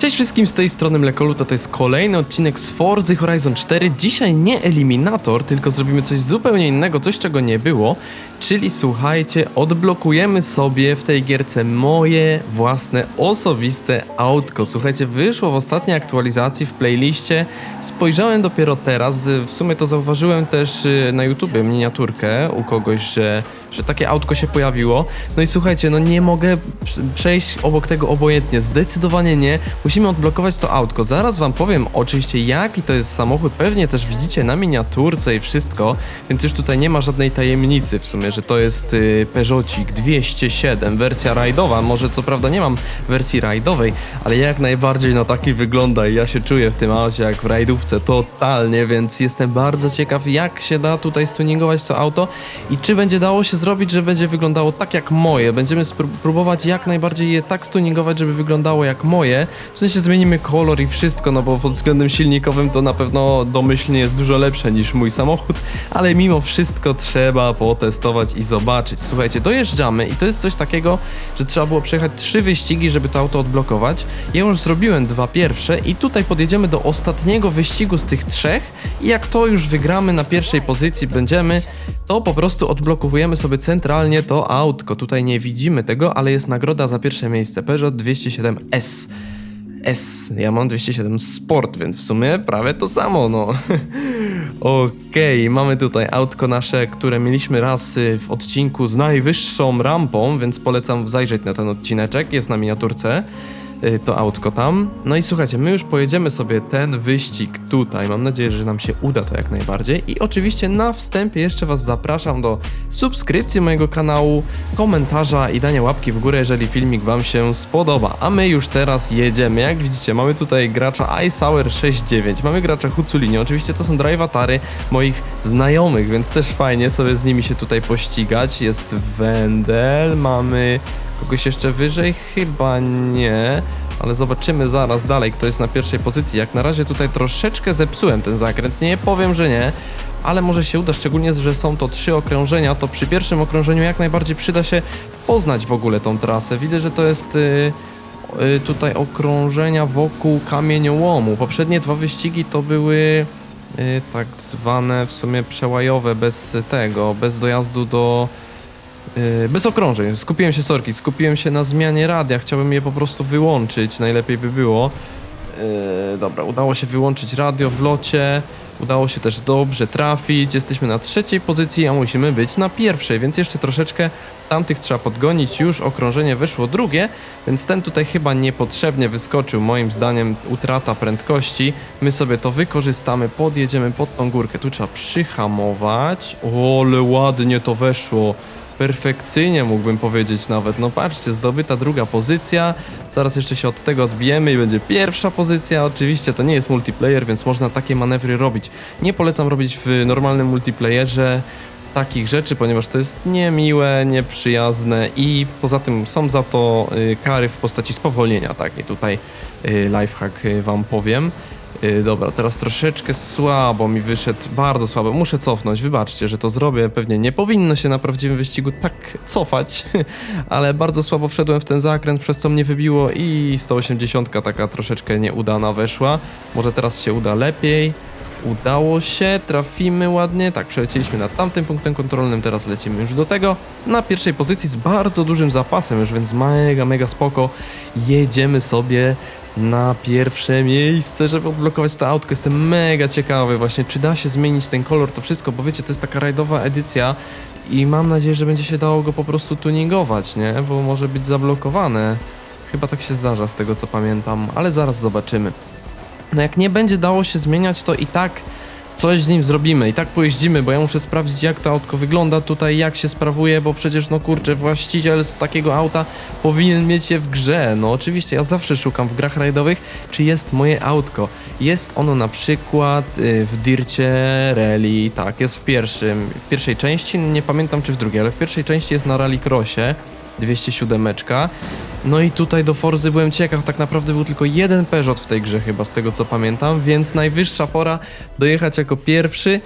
Cześć wszystkim z tej strony Mlekoluta, to jest kolejny odcinek z Forza Horizon 4. Dzisiaj nie eliminator, tylko zrobimy coś zupełnie innego, coś czego nie było. Czyli słuchajcie, odblokujemy sobie w tej gierce moje własne osobiste autko. Słuchajcie, wyszło w ostatniej aktualizacji w playliście. Spojrzałem dopiero teraz, w sumie to zauważyłem też y, na YouTubie miniaturkę u kogoś, że, że takie autko się pojawiło. No i słuchajcie, no nie mogę prze- przejść obok tego obojętnie, zdecydowanie nie. Musimy odblokować to autko. Zaraz wam powiem oczywiście jaki to jest samochód. Pewnie też widzicie na miniaturce i wszystko, więc już tutaj nie ma żadnej tajemnicy w sumie, że to jest y, Peugeotik 207, wersja rajdowa. Może co prawda nie mam wersji rajdowej, ale jak najbardziej no taki wygląda i ja się czuję w tym aucie jak w rajdówce totalnie, więc jestem bardzo ciekaw jak się da tutaj stuningować to auto i czy będzie dało się zrobić, że będzie wyglądało tak jak moje. Będziemy próbować jak najbardziej je tak stuningować, żeby wyglądało jak moje. W sensie zmienimy kolor i wszystko, no bo pod względem silnikowym to na pewno domyślnie jest dużo lepsze niż mój samochód, ale mimo wszystko trzeba potestować i zobaczyć. Słuchajcie, dojeżdżamy i to jest coś takiego, że trzeba było przejechać trzy wyścigi, żeby to auto odblokować. Ja już zrobiłem dwa pierwsze i tutaj podjedziemy do ostatniego wyścigu z tych trzech i jak to już wygramy na pierwszej pozycji będziemy, to po prostu odblokowujemy sobie centralnie to autko. Tutaj nie widzimy tego, ale jest nagroda za pierwsze miejsce Peugeot 207S. S, ja mam 207 Sport, więc w sumie prawie to samo, no. Okej, mamy tutaj autko nasze, które mieliśmy raz y, w odcinku z najwyższą rampą, więc polecam zajrzeć na ten odcineczek, jest na miniaturce to autko tam. No i słuchajcie, my już pojedziemy sobie ten wyścig tutaj. Mam nadzieję, że nam się uda to jak najbardziej. I oczywiście na wstępie jeszcze Was zapraszam do subskrypcji mojego kanału, komentarza i dania łapki w górę, jeżeli filmik Wam się spodoba. A my już teraz jedziemy. Jak widzicie, mamy tutaj gracza iSour 69, mamy gracza Huculini. Oczywiście to są drivatary moich znajomych, więc też fajnie sobie z nimi się tutaj pościgać. Jest Wendel, mamy Kogoś jeszcze wyżej? Chyba nie. Ale zobaczymy zaraz dalej, kto jest na pierwszej pozycji. Jak na razie tutaj troszeczkę zepsułem ten zakręt. Nie powiem, że nie. Ale może się uda, szczególnie, że są to trzy okrążenia, to przy pierwszym okrążeniu jak najbardziej przyda się poznać w ogóle tą trasę. Widzę, że to jest y, y, tutaj okrążenia wokół kamieniołomu. Poprzednie dwa wyścigi to były y, tak zwane w sumie przełajowe, bez tego, bez dojazdu do Yy, bez okrążeń. Skupiłem się, sorki, skupiłem się na zmianie radia. Chciałbym je po prostu wyłączyć, najlepiej by było. Yy, dobra, udało się wyłączyć radio w locie. Udało się też dobrze trafić. Jesteśmy na trzeciej pozycji, a musimy być na pierwszej, więc jeszcze troszeczkę tamtych trzeba podgonić. Już okrążenie wyszło drugie, więc ten tutaj chyba niepotrzebnie wyskoczył. Moim zdaniem utrata prędkości. My sobie to wykorzystamy, podjedziemy pod tą górkę. Tu trzeba przyhamować. O, ale ładnie to weszło perfekcyjnie mógłbym powiedzieć nawet. No patrzcie, zdobyta druga pozycja. Zaraz jeszcze się od tego odbijemy i będzie pierwsza pozycja. Oczywiście to nie jest multiplayer, więc można takie manewry robić. Nie polecam robić w normalnym multiplayerze takich rzeczy, ponieważ to jest niemiłe, nieprzyjazne i poza tym są za to y, kary w postaci spowolnienia, tak? I tutaj y, lifehack y, wam powiem. Yy, dobra, teraz troszeczkę słabo mi wyszedł, bardzo słabo. Muszę cofnąć, wybaczcie, że to zrobię. Pewnie nie powinno się na prawdziwym wyścigu tak cofać, ale bardzo słabo wszedłem w ten zakręt, przez co mnie wybiło i 180 taka troszeczkę nieudana weszła. Może teraz się uda lepiej. Udało się, trafimy ładnie. Tak, przelecieliśmy nad tamtym punktem kontrolnym, teraz lecimy już do tego. Na pierwszej pozycji z bardzo dużym zapasem już, więc mega, mega spoko. Jedziemy sobie na pierwsze miejsce, żeby odblokować to autko. Jestem mega ciekawy właśnie, czy da się zmienić ten kolor, to wszystko, bo wiecie, to jest taka rajdowa edycja i mam nadzieję, że będzie się dało go po prostu tuningować, nie? Bo może być zablokowane. Chyba tak się zdarza z tego co pamiętam, ale zaraz zobaczymy. No jak nie będzie dało się zmieniać, to i tak coś z nim zrobimy. I tak pojeździmy, bo ja muszę sprawdzić jak to autko wygląda tutaj, jak się sprawuje, bo przecież no kurczę, właściciel z takiego auta powinien mieć je w grze. No oczywiście, ja zawsze szukam w grach rajdowych, czy jest moje autko. Jest ono na przykład y, w Dircie Rally, tak, jest w pierwszym, w pierwszej części, nie pamiętam czy w drugiej, ale w pierwszej części jest na Rallycrossie. 207. No i tutaj do Forzy byłem ciekaw, tak naprawdę był tylko jeden Peugeot w tej grze chyba z tego co pamiętam, więc najwyższa pora dojechać jako pierwszy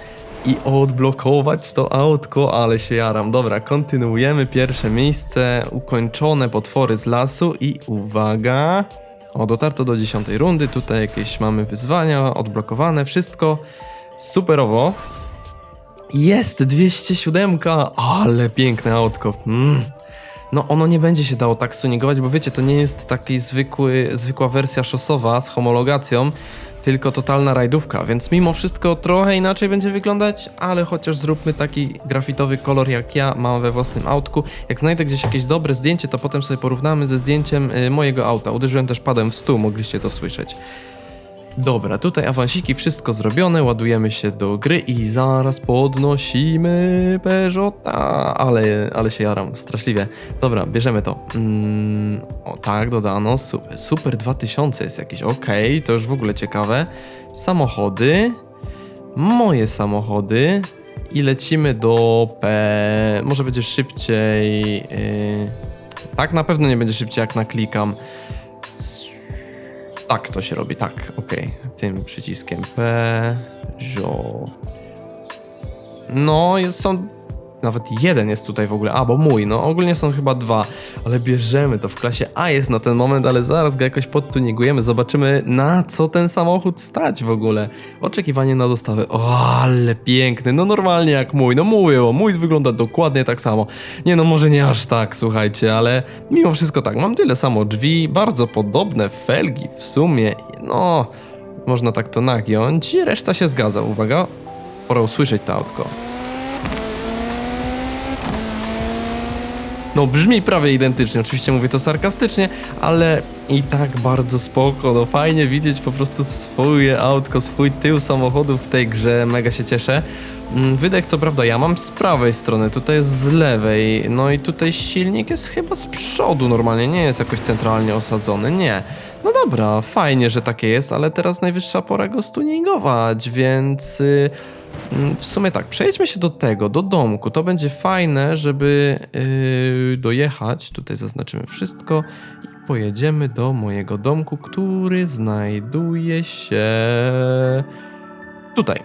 i odblokować to autko, ale się jaram. Dobra, kontynuujemy. Pierwsze miejsce, ukończone potwory z lasu i uwaga... O, dotarto do 10 rundy, tutaj jakieś mamy wyzwania, odblokowane, wszystko superowo. Jest 207, ale piękne autko. Mm. No ono nie będzie się dało tak tuningować, bo wiecie, to nie jest taki zwykły, zwykła wersja szosowa z homologacją, tylko totalna rajdówka, więc mimo wszystko trochę inaczej będzie wyglądać, ale chociaż zróbmy taki grafitowy kolor jak ja mam we własnym autku. Jak znajdę gdzieś jakieś dobre zdjęcie, to potem sobie porównamy ze zdjęciem y, mojego auta. Uderzyłem też padem w stół, mogliście to słyszeć. Dobra, tutaj awansiki, wszystko zrobione, ładujemy się do gry i zaraz podnosimy Peugeota, ale, ale się jaram, straszliwie. Dobra, bierzemy to. Mm, o tak, dodano, super, super 2000 jest jakiś, okej, to już w ogóle ciekawe. Samochody, moje samochody i lecimy do P, może będzie szybciej, yy... tak na pewno nie będzie szybciej jak naklikam. Tak to się robi, tak, okej. Tym przyciskiem Peugeot. No, są. Nawet jeden jest tutaj w ogóle, a bo mój, no ogólnie są chyba dwa, ale bierzemy to w klasie A jest na ten moment, ale zaraz go jakoś podtunigujemy, zobaczymy na co ten samochód stać w ogóle. Oczekiwanie na dostawę, o ale piękny, no normalnie jak mój, no mówię, bo mój wygląda dokładnie tak samo. Nie no, może nie aż tak, słuchajcie, ale mimo wszystko tak, mam tyle samo drzwi, bardzo podobne felgi w sumie, no można tak to nagiąć i reszta się zgadza, uwaga, pora usłyszeć to autko. No brzmi prawie identycznie, oczywiście mówię to sarkastycznie, ale i tak bardzo spoko, no fajnie widzieć po prostu swoje autko, swój tył samochodu w tej grze, mega się cieszę. Mm, Wydech co prawda ja mam z prawej strony, tutaj jest z lewej, no i tutaj silnik jest chyba z przodu normalnie, nie jest jakoś centralnie osadzony, nie. No dobra, fajnie, że takie jest, ale teraz najwyższa pora go stuningować, więc... y, Mm, W sumie tak, przejdźmy się do tego, do domku. To będzie fajne, żeby yy, dojechać. Tutaj zaznaczymy wszystko i pojedziemy do mojego domku, który znajduje się tutaj.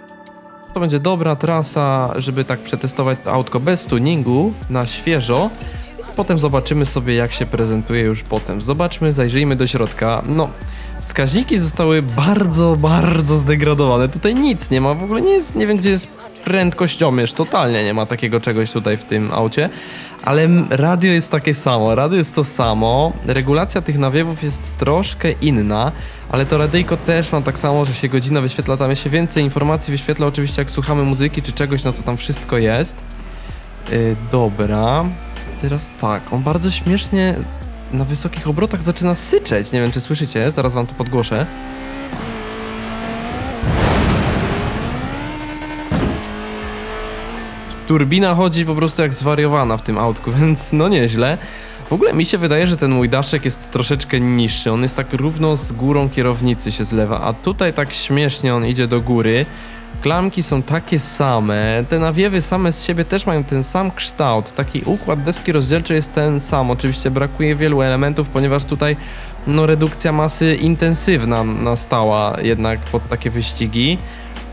To będzie dobra trasa, żeby tak przetestować to autko bez tuningu na świeżo. Potem zobaczymy sobie, jak się prezentuje już potem. Zobaczmy, zajrzyjmy do środka. No, wskaźniki zostały bardzo, bardzo zdegradowane. Tutaj nic nie ma, w ogóle nie jest, nie wiem gdzie jest prędkościomierz, totalnie nie ma takiego czegoś tutaj w tym aucie. Ale radio jest takie samo, radio jest to samo, regulacja tych nawiewów jest troszkę inna, ale to radyjko też ma tak samo, że się godzina wyświetla, tam się więcej informacji wyświetla, oczywiście jak słuchamy muzyki czy czegoś, no to tam wszystko jest. Yy, dobra, teraz tak, on bardzo śmiesznie na wysokich obrotach zaczyna syczeć, nie wiem czy słyszycie, zaraz wam to podgłoszę. Turbina chodzi po prostu jak zwariowana w tym autku, więc no nieźle. W ogóle mi się wydaje, że ten mój daszek jest troszeczkę niższy. On jest tak równo z górą kierownicy się zlewa, a tutaj tak śmiesznie on idzie do góry. Klamki są takie same, te nawiewy same z siebie też mają ten sam kształt. Taki układ deski rozdzielczej jest ten sam. Oczywiście brakuje wielu elementów, ponieważ tutaj no, redukcja masy intensywna nastała jednak pod takie wyścigi.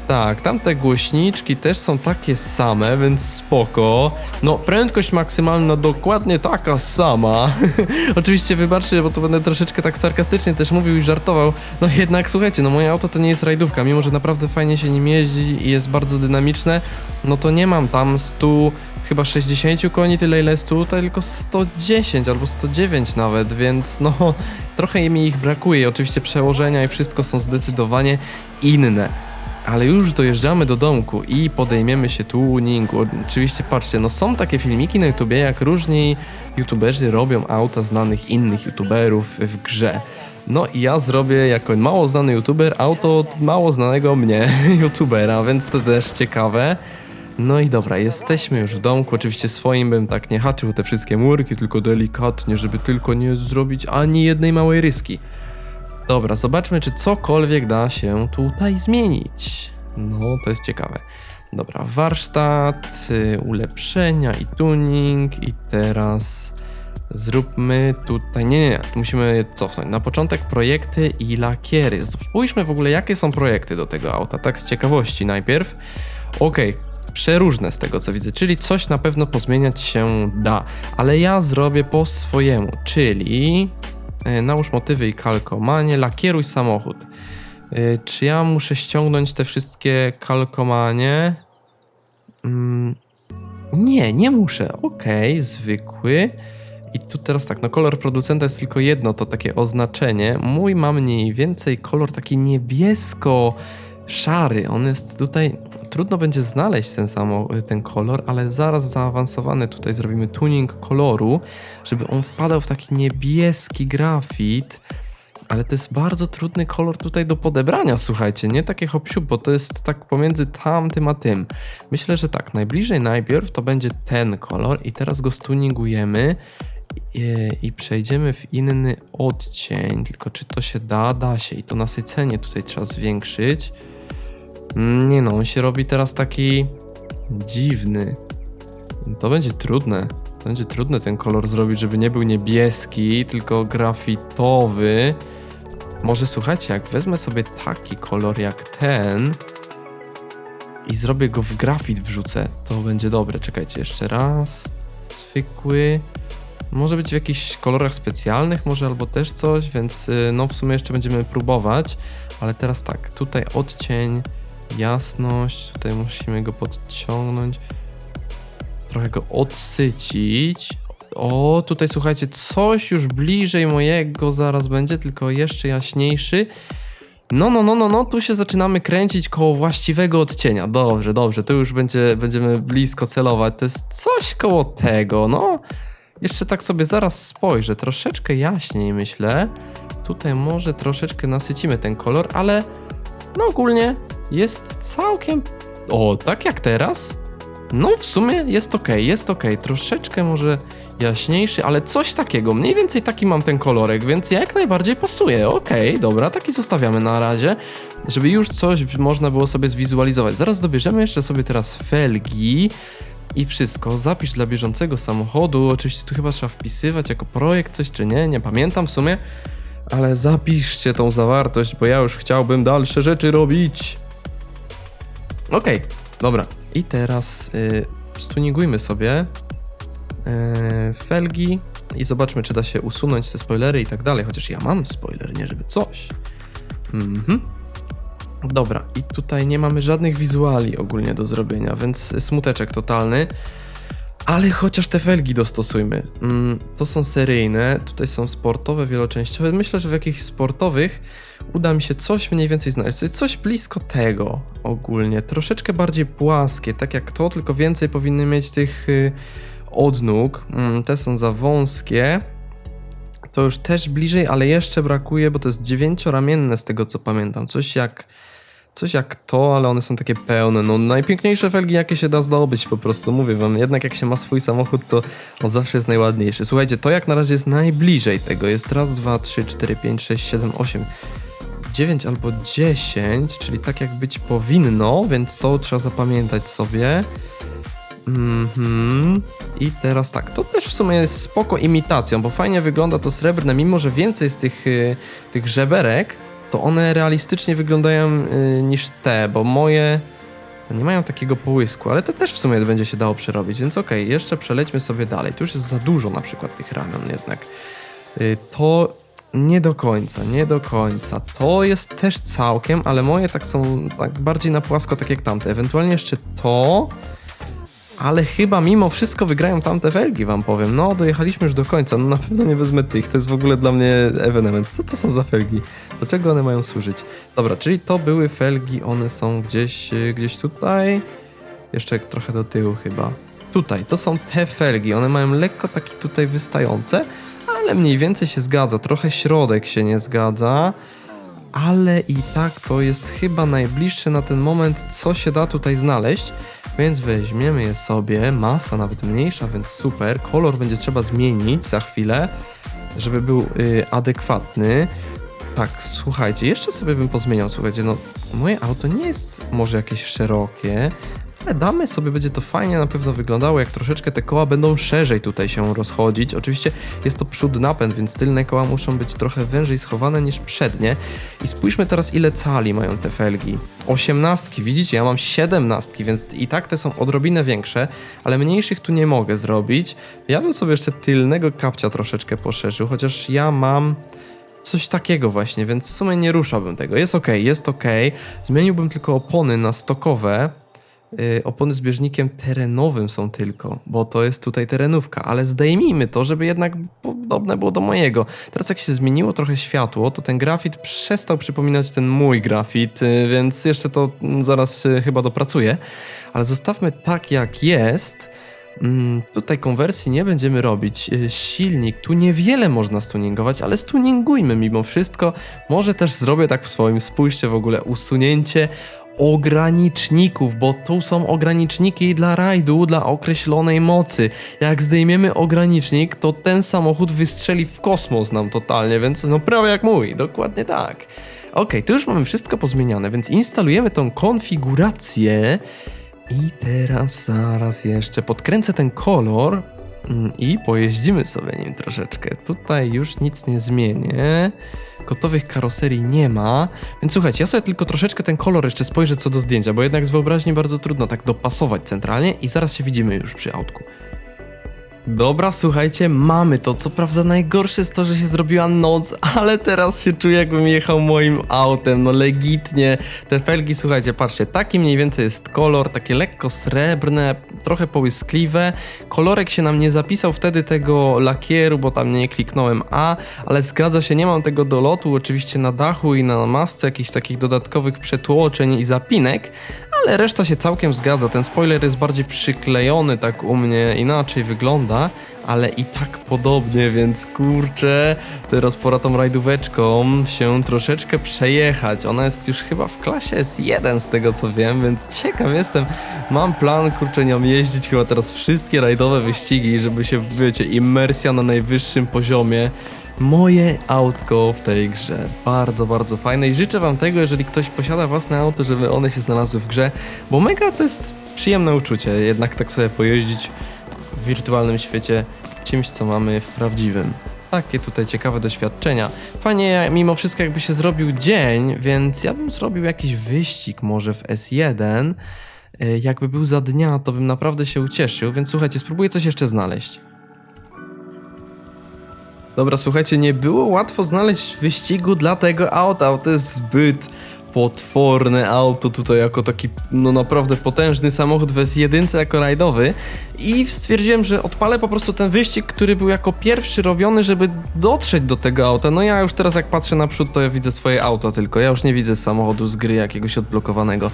Tak, tamte głośniczki też są takie same, więc spoko. No, prędkość maksymalna dokładnie taka sama. Oczywiście wybaczcie, bo to będę troszeczkę tak sarkastycznie też mówił i żartował. No jednak słuchajcie, no moje auto to nie jest rajdówka, mimo że naprawdę fajnie się nim jeździ i jest bardzo dynamiczne, no to nie mam tam 100, chyba 60 koni, tyle ile jest tutaj, tylko 110 albo 109 nawet, więc no trochę mi ich brakuje. Oczywiście przełożenia i wszystko są zdecydowanie inne. Ale już dojeżdżamy do domku i podejmiemy się tuningu. Oczywiście patrzcie, no są takie filmiki na YouTubie, jak różni YouTuberzy robią auta znanych innych YouTuberów w grze. No i ja zrobię jako mało znany YouTuber auto od mało znanego mnie YouTubera, więc to też ciekawe. No i dobra, jesteśmy już w domku. Oczywiście swoim bym tak nie haczył te wszystkie murki, tylko delikatnie, żeby tylko nie zrobić ani jednej małej ryski. Dobra, zobaczmy, czy cokolwiek da się tutaj zmienić. No, to jest ciekawe. Dobra, warsztat, y, ulepszenia i tuning. I teraz zróbmy tutaj. Nie, nie, tu musimy cofnąć. Na początek projekty i lakiery. Spójrzmy w ogóle, jakie są projekty do tego auta. Tak z ciekawości najpierw. Okej. Przeróżne z tego co widzę, czyli coś na pewno pozmieniać się da, ale ja zrobię po swojemu, czyli Nałóż motywy i kalkomanie, lakieruj samochód. E, Czy ja muszę ściągnąć te wszystkie kalkomanie? Mm, nie, nie muszę. Okej, zwykły. I tu teraz tak, no kolor producenta jest tylko jedno, to takie oznaczenie. Mój ma mniej więcej kolor taki niebiesko szary. On jest tutaj, trudno będzie znaleźć ten samo, ten kolor, ale zaraz zaawansowany tutaj zrobimy tuning koloru, żeby on wpadał w taki niebieski grafit. Ale to jest bardzo trudny kolor tutaj do podebrania, słuchajcie, nie takie hop bo to jest tak pomiędzy tamtym a tym. Myślę, że tak, najbliżej najpierw to będzie ten kolor i teraz go stuningujemy i, i przejdziemy w inny odcień. Tylko czy to się da? Da się i to nasycenie tutaj trzeba zwiększyć. Mm, Nie no, on się robi teraz taki dziwny. To będzie trudne. To będzie trudne ten kolor zrobić, żeby nie był niebieski, tylko grafitowy. Może słuchajcie, jak wezmę sobie taki kolor jak ten i zrobię go w grafit wrzucę, to będzie dobre. Czekajcie, jeszcze raz. Zwykły. Może być w jakichś kolorach specjalnych, może albo też coś, więc y, no w sumie jeszcze będziemy próbować. Ale teraz tak, tutaj odcień, jasność, tutaj musimy go podciągnąć trochę go odsycić. O, tutaj słuchajcie, coś już bliżej mojego zaraz będzie, tylko jeszcze jaśniejszy. No, no, no, no, no, tu się zaczynamy kręcić koło właściwego odcienia. Dobrze, dobrze, tu już będzie, będziemy blisko celować. To jest coś koło tego, no. Jeszcze tak sobie zaraz spojrzę, troszeczkę jaśniej myślę. Tutaj może troszeczkę nasycimy ten kolor, ale no ogólnie jest całkiem... O, tak jak teraz? No, w sumie jest ok, jest ok. Troszeczkę może jaśniejszy, ale coś takiego. Mniej więcej taki mam ten kolorek, więc jak najbardziej pasuje. Ok, dobra, taki zostawiamy na razie, żeby już coś można było sobie zwizualizować. Zaraz dobierzemy jeszcze sobie teraz felgi. I wszystko, zapisz dla bieżącego samochodu. Oczywiście tu chyba trzeba wpisywać jako projekt coś czy nie, nie pamiętam w sumie. Ale zapiszcie tą zawartość, bo ja już chciałbym dalsze rzeczy robić. Okej, dobra. I teraz y, sobie y, felgi i zobaczmy, czy da się usunąć te spoilery i tak dalej. Chociaż ja mam spoiler, nie żeby coś. Mhm. Dobra, i tutaj nie mamy żadnych wizuali ogólnie do zrobienia, więc smuteczek totalny. Ale chociaż te felgi dostosujmy. Mm, to są seryjne, tutaj są sportowe, wieloczęściowe. Myślę, że w jakichś sportowych uda mi się coś mniej więcej znaleźć. Coś- blisko tego ogólnie. Troszeczkę bardziej płaskie, tak jak to, tylko więcej powinny mieć tych y, odnóg. Mm, te są za wąskie. To już też bliżej, ale jeszcze brakuje, bo to jest dziewięcioramienne z tego co pamiętam. Coś jak. Coś jak to, ale one są takie pełne. No, najpiękniejsze felgi, jakie się da zdobyć, po prostu mówię wam. Jednak jak się ma swój samochód, to on zawsze jest najładniejszy. Słuchajcie, to jak na razie jest najbliżej tego. Jest raz, dwa, trzy, cztery, pięć, sześć, siedem, osiem. 9 albo 10, czyli tak jak być powinno, więc to trzeba zapamiętać sobie. Mhm. I teraz tak, to też w sumie jest spoko imitacją, bo fajnie wygląda to srebrne, mimo że więcej z tych, y, tych żeberek, to one realistycznie wyglądają y, niż te, bo moje nie mają takiego połysku, ale to też w sumie będzie się dało przerobić, więc okej, jeszcze przelećmy sobie dalej. Tu już jest za dużo na przykład tych ramion jednak. Y, To nie do końca, nie do końca. To jest też całkiem, ale moje tak są tak bardziej na płasko, tak jak tamte. Ewentualnie jeszcze to, ale chyba mimo wszystko wygrają tamte felgi, wam powiem. No, dojechaliśmy już do końca. No na pewno nie wezmę tych. To jest w ogóle dla mnie ewenement. Co to są za felgi? Do czego one mają służyć? Dobra, czyli to były felgi, one są gdzieś, gdzieś tutaj. Jeszcze trochę do tyłu chyba. Tutaj, to są te felgi. One mają lekko takie tutaj wystające, ale mniej więcej się zgadza. Trochę środek się nie zgadza. Ale i tak to jest chyba najbliższe na ten moment, co się da tutaj znaleźć. Więc weźmiemy je sobie, masa nawet mniejsza, więc super. Kolor będzie trzeba zmienić za chwilę, żeby był y, adekwatny. Tak, słuchajcie, jeszcze sobie bym pozmieniał, słuchajcie, no moje auto nie jest może jakieś szerokie, ale damy sobie, będzie to fajnie na pewno wyglądało, jak troszeczkę te koła będą szerzej tutaj się rozchodzić. Oczywiście jest to przód napęd, więc tylne koła muszą być trochę wężej schowane niż przednie. I spójrzmy teraz, ile cali mają te felgi. Osiemnastki, widzicie, ja mam siedemnastki, więc i tak te są odrobinę większe, ale mniejszych tu nie mogę zrobić. Ja bym sobie jeszcze tylnego kapcia troszeczkę poszerzył, chociaż ja mam coś takiego właśnie, więc w sumie nie ruszałbym tego. Jest ok, jest ok. Zmieniłbym tylko opony na stokowe. Yy, opony z bieżnikiem terenowym są tylko, bo to jest tutaj terenówka, ale zdejmijmy to, żeby jednak podobne było do mojego. Teraz jak się zmieniło trochę światło, to ten grafit przestał przypominać ten mój grafit, yy, więc jeszcze to mm, zaraz chyba dopracuję. Ale zostawmy tak jak jest. Mm, tutaj konwersji nie będziemy robić. Y, Silnik, tu niewiele można stuningować, ale stuningujmy mimo wszystko. Może też zrobię tak w swoim, spójrzcie w ogóle, usunięcie ograniczników, bo tu są ograniczniki dla rajdu, dla określonej mocy. Jak zdejmiemy ogranicznik, to ten samochód wystrzeli w kosmos nam totalnie, więc no prawie jak mój, dokładnie tak. Ok, tu już mamy wszystko pozmieniane, więc instalujemy tą konfigurację i teraz zaraz jeszcze podkręcę ten kolor i pojeździmy sobie nim troszeczkę. Tutaj już nic nie zmienię. Gotowych karoserii nie ma. Więc słuchajcie, ja sobie tylko troszeczkę ten kolor jeszcze spojrzę co do zdjęcia, bo jednak z wyobraźni bardzo trudno tak dopasować centralnie i zaraz się widzimy już przy autku. Dobra, słuchajcie, mamy to. Co prawda najgorsze jest to, że się zrobiła noc, ale teraz się czuję jakbym jechał moim autem, no legitnie. Te felgi, słuchajcie, patrzcie, taki mniej więcej jest kolor, takie lekko srebrne, trochę połyskliwe. Kolorek się nam nie zapisał wtedy tego lakieru, bo tam nie kliknąłem A, ale zgadza się, nie mam tego dolotu oczywiście na dachu i na masce, jakichś takich dodatkowych przetłoczeń i zapinek, ale reszta się całkiem zgadza. Ten spoiler jest bardziej przyklejony tak u mnie, inaczej wygląda, ale i tak podobnie, więc kurczę, teraz pora tą rajdóweczką się troszeczkę przejechać. Ona jest już chyba w klasie S1 z tego co wiem, więc ciekaw jestem. Mam plan, kurczę, nią jeździć chyba teraz wszystkie rajdowe wyścigi, żeby się, wiecie, imersja na najwyższym poziomie moje autko w tej grze. Bardzo, bardzo fajne i życzę wam tego, jeżeli ktoś posiada własne auto, żeby one się znalazły w grze, bo mega to jest przyjemne uczucie, jednak tak sobie pojeździć w wirtualnym świecie czymś, co mamy w prawdziwym. Takie tutaj ciekawe doświadczenia. Fajnie mimo wszystko jakby się zrobił dzień, więc ja bym zrobił jakiś wyścig może w S1. Y, Jakby był za dnia, to bym naprawdę się ucieszył, więc słuchajcie, spróbuję coś jeszcze znaleźć. Dobra, słuchajcie, nie było łatwo znaleźć wyścigu dla tego auta. To jest zbyt potworne auto tutaj jako taki, no naprawdę potężny samochód w S1 jako rajdowy i stwierdziłem, że odpalę po prostu ten wyścig, który był jako pierwszy robiony, żeby dotrzeć do tego auta. No ja już teraz jak patrzę naprzód, to ja widzę swoje auto tylko, ja już nie widzę samochodu z gry jakiegoś odblokowanego.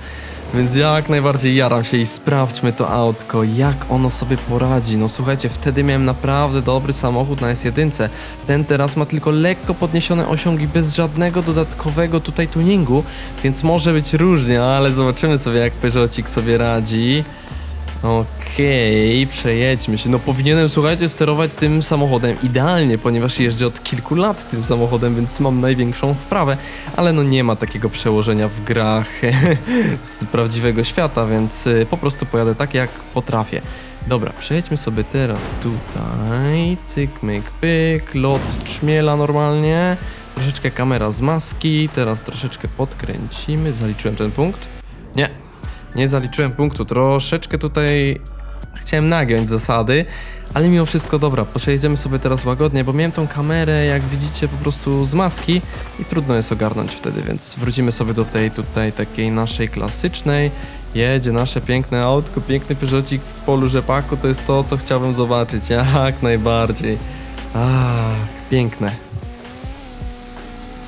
Więc jak najbardziej jaram się i sprawdźmy to autko, jak ono sobie poradzi. No słuchajcie, wtedy miałem naprawdę dobry samochód na S1. Ten teraz ma tylko lekko podniesione osiągi bez żadnego dodatkowego tutaj tuningu, więc może być różnie, ale zobaczymy sobie jak Peugeotik sobie radzi. Okej, przejedźmy się. No powinienem, słuchajcie, sterować tym samochodem idealnie, ponieważ jeżdżę od kilku lat tym samochodem, więc mam największą wprawę, ale no nie ma takiego przełożenia w grach z prawdziwego świata, więc y, po prostu pojadę tak, jak potrafię. Dobra, przejedźmy sobie teraz tutaj. Cyk, myk, pyk, lot trzmiela normalnie. Troszeczkę kamera z maski, teraz troszeczkę podkręcimy. Zaliczyłem ten punkt? Nie, nie zaliczyłem punktu. Troszeczkę tutaj chciałem nagiąć zasady, ale mimo wszystko dobra, przejedziemy sobie teraz łagodnie, bo miałem tą kamerę, jak widzicie, po prostu z maski i trudno jest ogarnąć wtedy, więc wrócimy sobie do tej tutaj takiej naszej klasycznej. Jedzie nasze piękne autko, piękny Peugeotik w polu rzepaku, to jest to, co chciałbym zobaczyć, jak najbardziej. Ach, piękne.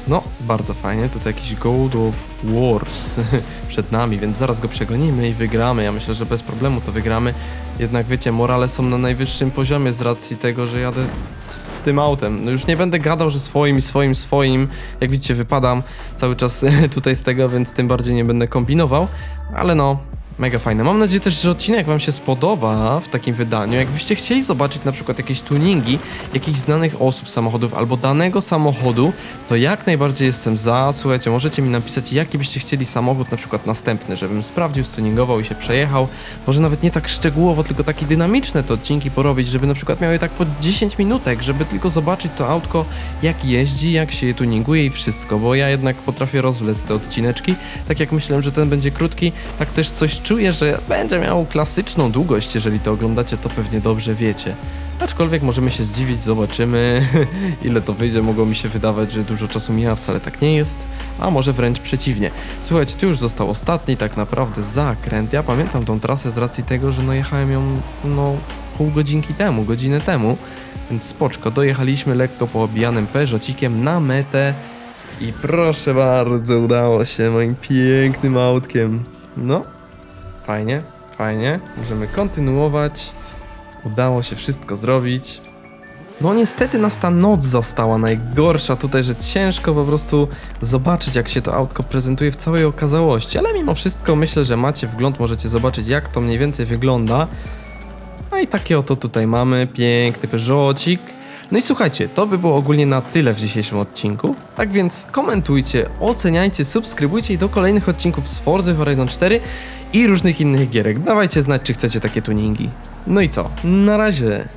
No, bardzo fajnie. Tutaj jakiś God of Wars przed nami, więc zaraz go przegonimy i wygramy. Ja myślę, że bez problemu to wygramy. Jednak wiecie, morale są na najwyższym poziomie z racji tego, że jadę tym autem. No już nie będę gadał, że swoim, swoim, swoim. Jak widzicie, wypadam cały czas tutaj z tego, więc tym bardziej nie będę kombinował. Ale no, Mega fajne. Mam nadzieję też, że odcinek Wam się spodoba w takim wydaniu. Jakbyście chcieli zobaczyć na przykład jakieś tuningi jakichś znanych osób samochodów albo danego samochodu, to jak najbardziej jestem za. Słuchajcie, możecie mi napisać, jaki byście chcieli samochód na przykład następny, żebym sprawdził, stuningował i się przejechał. Może nawet nie tak szczegółowo, tylko takie dynamiczne te odcinki porobić, żeby na przykład miały tak po 10 minutek, żeby tylko zobaczyć to autko, jak jeździ, jak się je tuninguje i wszystko, bo ja jednak potrafię rozwlec te odcineczki. Tak jak myślałem, że ten będzie krótki, tak też coś czuję, że będzie miał klasyczną długość. Jeżeli to oglądacie, to pewnie dobrze wiecie. Aczkolwiek możemy się zdziwić, zobaczymy ile to wyjdzie. Mogło mi się wydawać, że dużo czasu mija, wcale tak nie jest, a może wręcz przeciwnie. Słuchajcie, tu już został ostatni tak naprawdę zakręt. Ja pamiętam tą trasę z racji tego, że no jechałem ją no pół godzinki temu, godzinę temu, więc spoczko. Dojechaliśmy lekko poobijanym Peugeotikiem na metę i proszę bardzo, udało się moim pięknym autkiem. No, fajnie, fajnie. Możemy kontynuować. Udało się wszystko zrobić. No niestety nas ta noc zastała najgorsza tutaj, że ciężko po prostu zobaczyć jak się to autko prezentuje w całej okazałości, ale mimo wszystko myślę, że macie wgląd, możecie zobaczyć jak to mniej więcej wygląda. No i takie oto tutaj mamy, piękny Peugeotik. No i słuchajcie, to by było ogólnie na tyle w dzisiejszym odcinku. Tak więc komentujcie, oceniajcie, subskrybujcie i do kolejnych odcinków z Forza Horizon 4 i różnych innych gierek. Dawajcie znać, czy chcecie takie tuningi. No i co? Na razie.